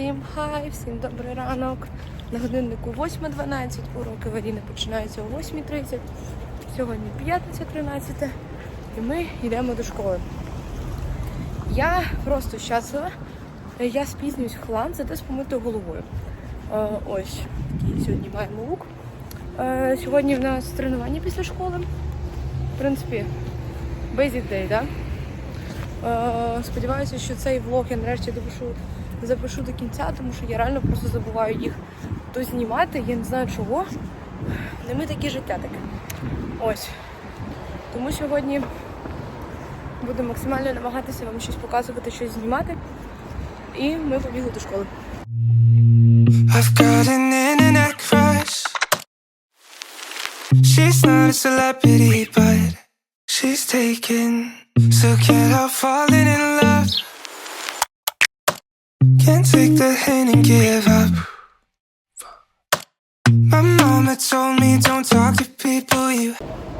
Всім хай, всім добрий ранок. На годиннику 8.12, уроки Варіни починаються о 8.30. Сьогодні п'ятниця 13 і ми йдемо до школи. Я просто щаслива. Я спізнююсь в хлам, зате з помитою головою. Е, ось такий сьогодні маємо лук. Е, сьогодні в нас тренування після школи. В принципі, basic day, так? Да? Е, сподіваюся, що цей влог я нарешті допишу, запишу до кінця, тому що я реально просто забуваю їх то знімати. Я не знаю чого. Не ми такі життя таке. Ось. Тому сьогодні буду максимально намагатися вам щось показувати, щось знімати. І ми побігли до школи. She's not a celebrity, but she's taken. So can't help falling in love. Take the hint and give up. My mama told me don't talk to people you.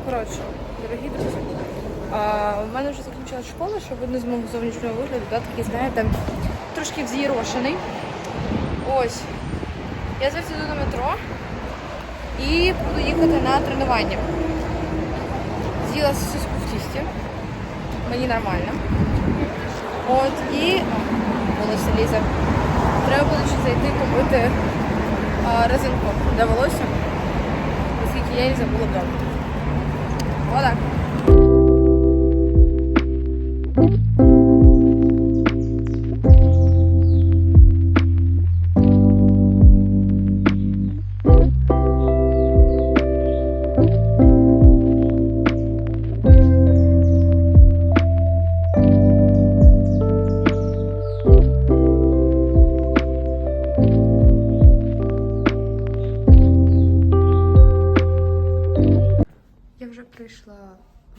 Коротше, дорогі друзі, а, в мене вже закінчилась школа, щоб видно з мого зовнішнього вигляду, да, такий, знаєте, трошки вз'єрошений. Ось. Я зараз йду на метро і буду їхати на тренування. З'їла сосиску в тісті. Мені нормально. От і волосся лізе. Треба буде ще зайти купити а, резинку для оскільки я її забула вдома. Отак.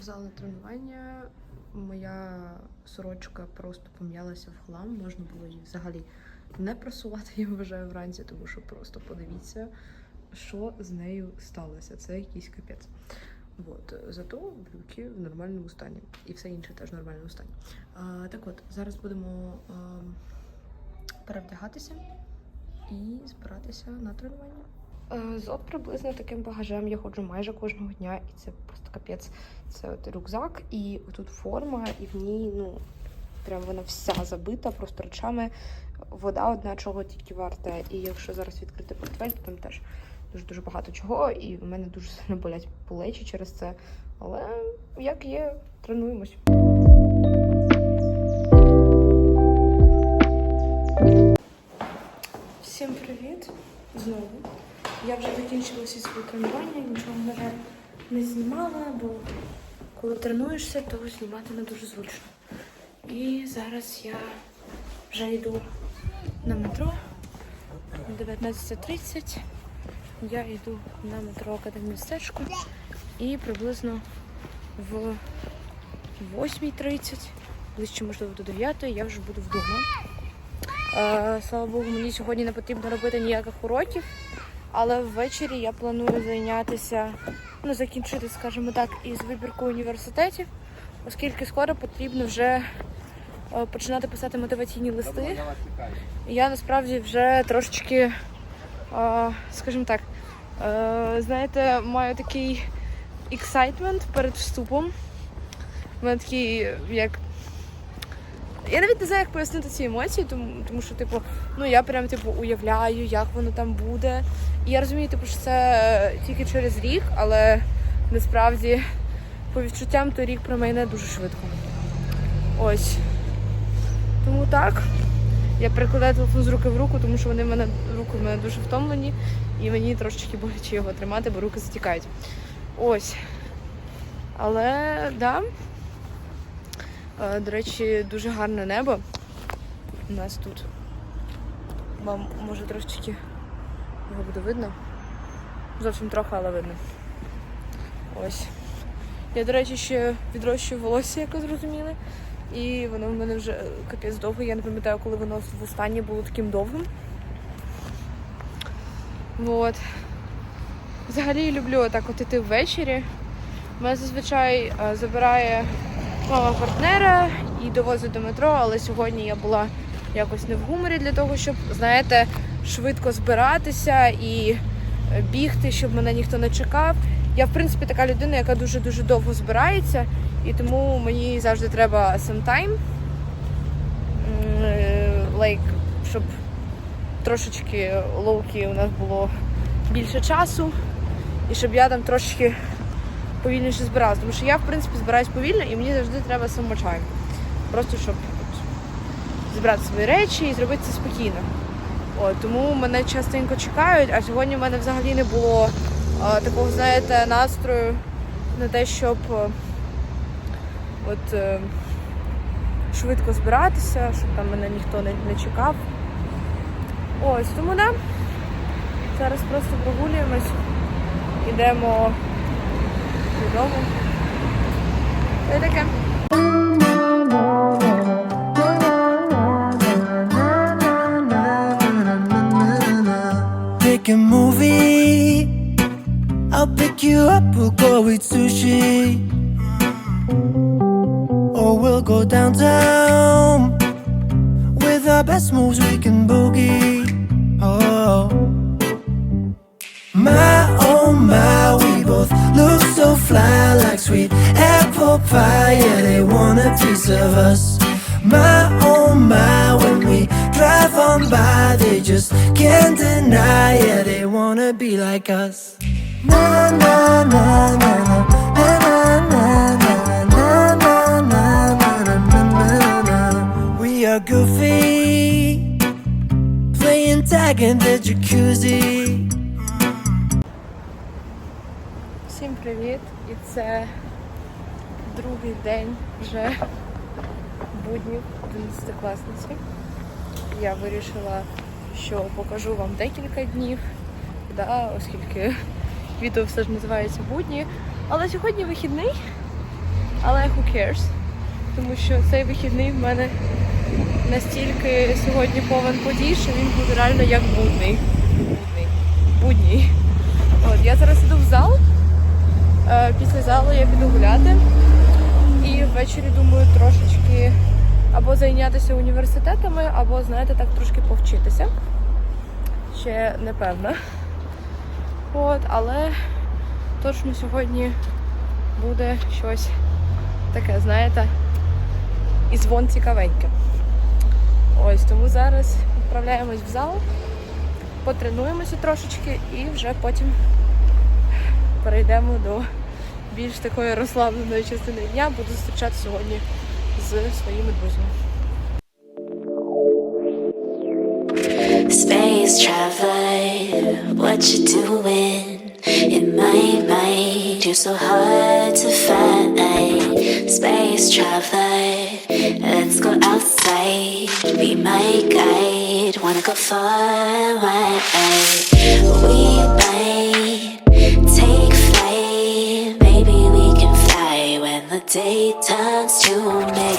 В зал на тренування. Моя сорочка просто пом'ялася в хлам. Можна було її взагалі не просувати, я вважаю, вранці, тому що просто подивіться, що з нею сталося. Це якийсь капець. От. Зато брюки в нормальному стані. І все інше теж в нормальному стані. А, так от, зараз будемо а, перевдягатися і збиратися на тренування. Е, З от приблизно таким багажем я ходжу майже кожного дня, і це просто капець. Це от рюкзак, і тут форма, і в ній, ну, прям вона вся забита, просто речами. Вода одна чого тільки варта. І якщо зараз відкрити портфель, то там теж дуже дуже багато чого, і в мене дуже сильно болять плечі через це. Але як є, тренуємось. Всім привіт знову. Я вже закінчила всі свої тренування, нічого, на не знімала, бо коли тренуєшся, то знімати не дуже зручно. І зараз я вже йду на метро 19.30. Я йду на метро Академмістечко і приблизно в 8.30, ближче, можливо, до 9 я вже буду вдома. Е, слава Богу, мені сьогодні не потрібно робити ніяких уроків, але ввечері я планую зайнятися, ну, закінчити, скажімо так, із вибіркою університетів, оскільки скоро потрібно вже е, починати писати мотиваційні листи. Я насправді вже трошечки, е, скажімо так, е, знаєте, маю такий ексайтмент перед вступом. У мене такий, як я навіть не знаю, як пояснити ці емоції, тому, тому що, типу, ну я прям типу уявляю, як воно там буде. І я розумію, типу, що це е, тільки через рік, але насправді по відчуттям той рік про мене дуже швидко. Ось. Тому так. Я перекладаю телефон з руки в руку, тому що вони в мене руки в мене дуже втомлені, і мені трошечки боляче його тримати, бо руки затікають. Ось. Але да. До речі, дуже гарне небо у нас тут. Вам може трошечки його буде видно. Зовсім трохи, але видно. Ось. Я, до речі, ще відрощую волосся, як ви зрозуміли. І воно в мене вже е, капець довго. Я не пам'ятаю, коли воно в останнє було таким довгим. Вот. Взагалі люблю отак от іти ввечері. Мене зазвичай е, забирає мама партнера і довозить до метро, але сьогодні я була якось не в гуморі для того, щоб, знаєте, швидко збиратися і бігти, щоб мене ніхто не чекав. Я, в принципі, така людина, яка дуже-дуже довго збирається, і тому мені завжди треба some time, like, щоб трошечки лоукі у нас було більше часу, і щоб я там трошечки повільніше збиралася. Тому що я, в принципі, збираюсь повільно і мені завжди треба some. Просто щоб зібрати свої речі і зробити це спокійно. От, тому мене частенько чекають, а сьогодні в мене взагалі не було а, такого, знаєте, настрою на те, щоб е, от, е, швидко збиратися, щоб там мене ніхто не, не чекав. Ось, тому да. Зараз просто прогулюємось, йдемо додому. Та й таке. Pick a movie. I'll pick you up, we'll go eat sushi. Or we'll go downtown. With our best moves, we can boogie. Oh. My fly like sweet apple pie. Yeah, they want a piece of us. My oh my, when we drive on by, they just can't deny. Yeah, they wanna be like us. Na na na na na na na na na na na na na. We are goofy, playing tag in the jacuzzi. Всім привіт! І це другий день вже буднів 11 класниці. Я вирішила, що покажу вам декілька днів, да, оскільки відео все ж називається будні. Але сьогодні вихідний, але who cares? Тому що цей вихідний в мене настільки сьогодні повен подій, що він буде реально як будний. Будний. Будній. От, я зараз іду в зал. Е, Після залу я піду гуляти. І ввечері думаю трошечки або зайнятися університетами, або, знаєте, так трошки повчитися. Ще не певна. От, але точно сьогодні буде щось таке, знаєте, і звон цікавеньке. Ось тому зараз відправляємось в зал, потренуємося трошечки і вже потім перейдемо до більш такої розслабленої частини дня. Буду зустрічати сьогодні з своїми друзями. Space traveler, what you doing? In my mind, you're so hard to find. Space traveler, let's go outside. Be my guide, wanna go far away. Daytime's too many.